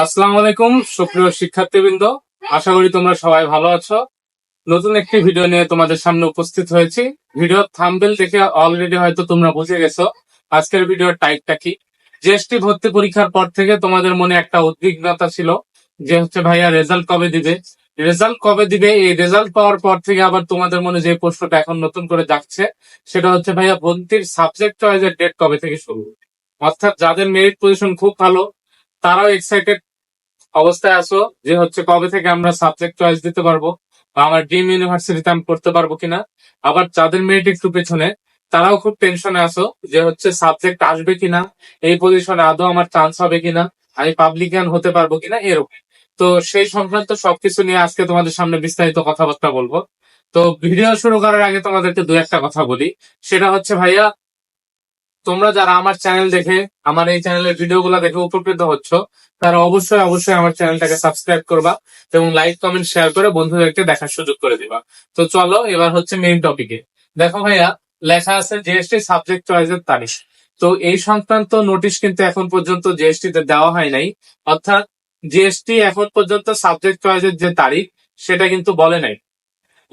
আসসালামু আলাইকুম, সুপ্রিয় শিক্ষার্থীবৃন্দ। আশা করি তোমরা সবাই ভালো আছো। নতুন একটি ভিডিও নিয়ে তোমাদের সামনে উপস্থিত হয়েছি। ভিডিও থাম্বেল দেখে অলরেডি হয়তো তোমরা বুঝে গেছো আজকের ভিডিওর টাইপটা কি। জিএসটি ভর্তি পরীক্ষার পর থেকে তোমাদের মনে একটা উদ্বিগ্নতা ছিল যে হচ্ছে, ভাইয়া রেজাল্ট কবে দিবে? রেজাল্ট কবে দিবে? এই রেজাল্ট পাওয়ার পর থেকে আবার তোমাদের মনে যে প্রশ্নটা এখন নতুন করে যাচ্ছে সেটা হচ্ছে, ভাইয়া, ভর্তির সাবজেক্ট চয়েসের ডেট কবে থেকে শুরু? অর্থাৎ যাদের মেরিট পজিশন খুব ভালো তারাও এক্সাইটেড অবস্থায় আছো যে হচ্ছে কবে থেকে আমরা সাবজেক্ট চয়েস দিতে পারব বা আমার ড্রিম ইউনিভার্সিটিতে আমি পড়তে পারব কিনা। আবার যাদের মেরিট একটু পেছনে, তারাও খুব টেনশনে আসো যে হচ্ছে সাবজেক্ট আসবে কিনা, এই পজিশনে আদৌ আমার চান্স হবে কিনা, আমি পাবলিকান হতে পারব কিনা এরকম। তো সেই সংক্রান্ত সবকিছু নিয়ে আজকে তোমাদের সামনে বিস্তারিত কথাবার্তা বলব। তো ভিডিও শুরু করার আগে তোমাদেরকে দু একটা কথা বলি। সেটা হচ্ছে ভাইয়া তোমরা যারা আমার চ্যানেল দেখে, আমার এই চ্যানেলের ভিডিওগুলো দেখে উপকৃত হচ্ছ, তারা অবশ্যই অবশ্যই আমার চ্যানেলটাকে সাবস্ক্রাইব করবা এবং লাইক কমেন্ট শেয়ার করে বন্ধুদেরকে দেখার সুযোগ করে দিবা। তো চলো, এবার হচ্ছে মেইন টপিকে দেখো ভাইয়া, লেখা আছে জিএসটি সাবজেক্ট চয়েসের তারিখ। তো এই সংক্রান্ত নোটিশ কিন্তু এখন পর্যন্ত জিএসটি তে দেওয়া হয় নাই। অর্থাৎ জিএসটি এখন পর্যন্ত সাবজেক্ট চয়েসের যে তারিখ, সেটা কিন্তু বলে নাই।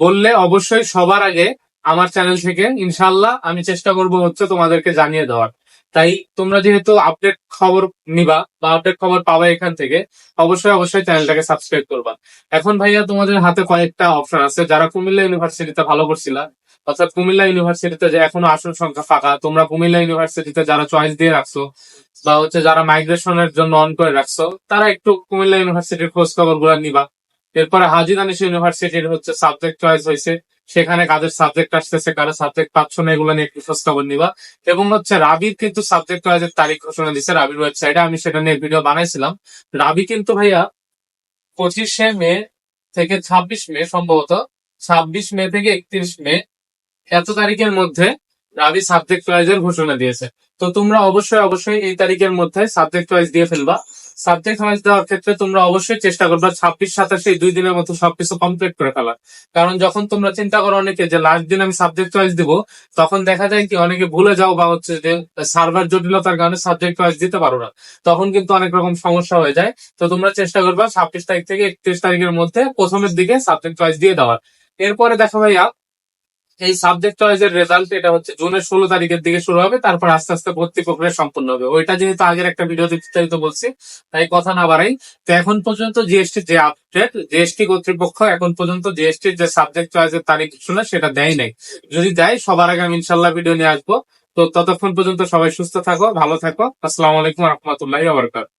বললে অবশ্যই সবার আগে আমার চ্যানেল থেকে ইনশাল্লাহ আমি চেষ্টা করব হচ্ছে তোমাদেরকে জানিয়ে দেওয়ার। তাই তোমরা যেহেতু আপডেট খবর নিবা বা আপডেট খবর পাবা এখান থেকে, অবশ্যই অবশ্যই চ্যানেলটাকে সাবস্ক্রাইব করবা। এখন ভাইয়া তোমাদের হাতে কয়েকটা অপশন আছে, যারা কুমিল্লা ইউনিভার্সিটিতে ভালো করছিলা, অর্থাৎ কুমিল্লা ইউনিভার্সিটিতে যে এখনও আসন সংখ্যা ফাঁকা, তোমরা কুমিল্লা ইউনিভার্সিটিতে যারা চয়েস দিয়ে রাখছো, বা হচ্ছে যারা মাইগ্রেশনের জন্য অন করে রাখছো, তারা একটু কুমিল্লা ইউনিভার্সিটির খোঁজ খবরগুলা নিবা। এরপরে হাজি দানিশ ইউনিভার্সিটির হচ্ছে সাবজেক্ট চয়েস হয়েছে সেখানে কাদের সাবজেক্ট আসতেছে, কারও সাবজেক্ট পাচ্ছ না, এগুলো নিয়ে একটু খোঁজ খবর নিবা। এবং হচ্ছে রাবির কিন্তু সাবজেক্ট চয়েসের তারিখ ঘোষণা দিচ্ছে রাবির ওয়েবসাইটে আমি সেটা নিয়ে ভিডিও বানাইছিলাম। রাবি কিন্তু ভাইয়া পঁচিশে মে থেকে ছাব্বিশ মে সম্ভবত, ছাব্বিশ মে থেকে একত্রিশ মে এত তারিখের মধ্যে রাবি সাবজেক্ট চয়েসের ঘোষণা দিয়েছে। তো তোমরা অবশ্যই অবশ্যই এই তারিখের মধ্যে সাবজেক্ট চয়েস দিয়ে ফেলবা। সাবজেক্ট চয়েস দেওয়ার ক্ষেত্রে তোমরা অবশ্যই চেষ্টা করবে ছাব্বিশ, সাতাশে দুই দিনের মতো সবকিছু কমপ্লিট করে ফেলা কারণ যখন তোমরা চিন্তা করো অনেকে যে লাস্ট দিন আমি সাবজেক্ট চয়েস দিব, তখন দেখা যায় কি অনেকে ভুলে যাও বা হচ্ছে যে সার্ভার জটিলতার কারণে সাবজেক্ট চয়েস দিতে পারো না। তখন কিন্তু অনেক রকম সমস্যা হয়ে যায়। তো তোমরা চেষ্টা করবে ছাব্বিশ তারিখ থেকে একত্রিশ তারিখের মধ্যে প্রথমের দিকে সাবজেক্ট চয়েস দিয়ে দেওয়ার। এরপরে দেখো ভাইয়া এই সাবজেক্ট চয়েসের রেজাল্ট এটা হচ্ছে জুনের ষোলো তারিখের দিকে শুরু হবে, তারপর আস্তে আস্তে ভর্তি প্রক্রিয়া সম্পূর্ণ হবে। ওইটা যেহেতু আগের একটা ভিডিওতে বিস্তারিত বলছি, তাই কথা না বাড়াই। তো এখন পর্যন্ত জিএসটি যে আপডেট জিএসটি কর্তৃপক্ষ এখন পর্যন্ত জিএসটির যে সাবজেক্ট চয়েসের তারিখ শুনে সেটা দেয় নাই। যদি দেয়, সবার আগে আমি ইনশাল্লাহ ভিডিও নিয়ে আসব। তো ততক্ষণ পর্যন্ত সবাই সুস্থ থাকো, ভালো থাকো। আসসালামু আলাইকুম রহমতুল্লাহ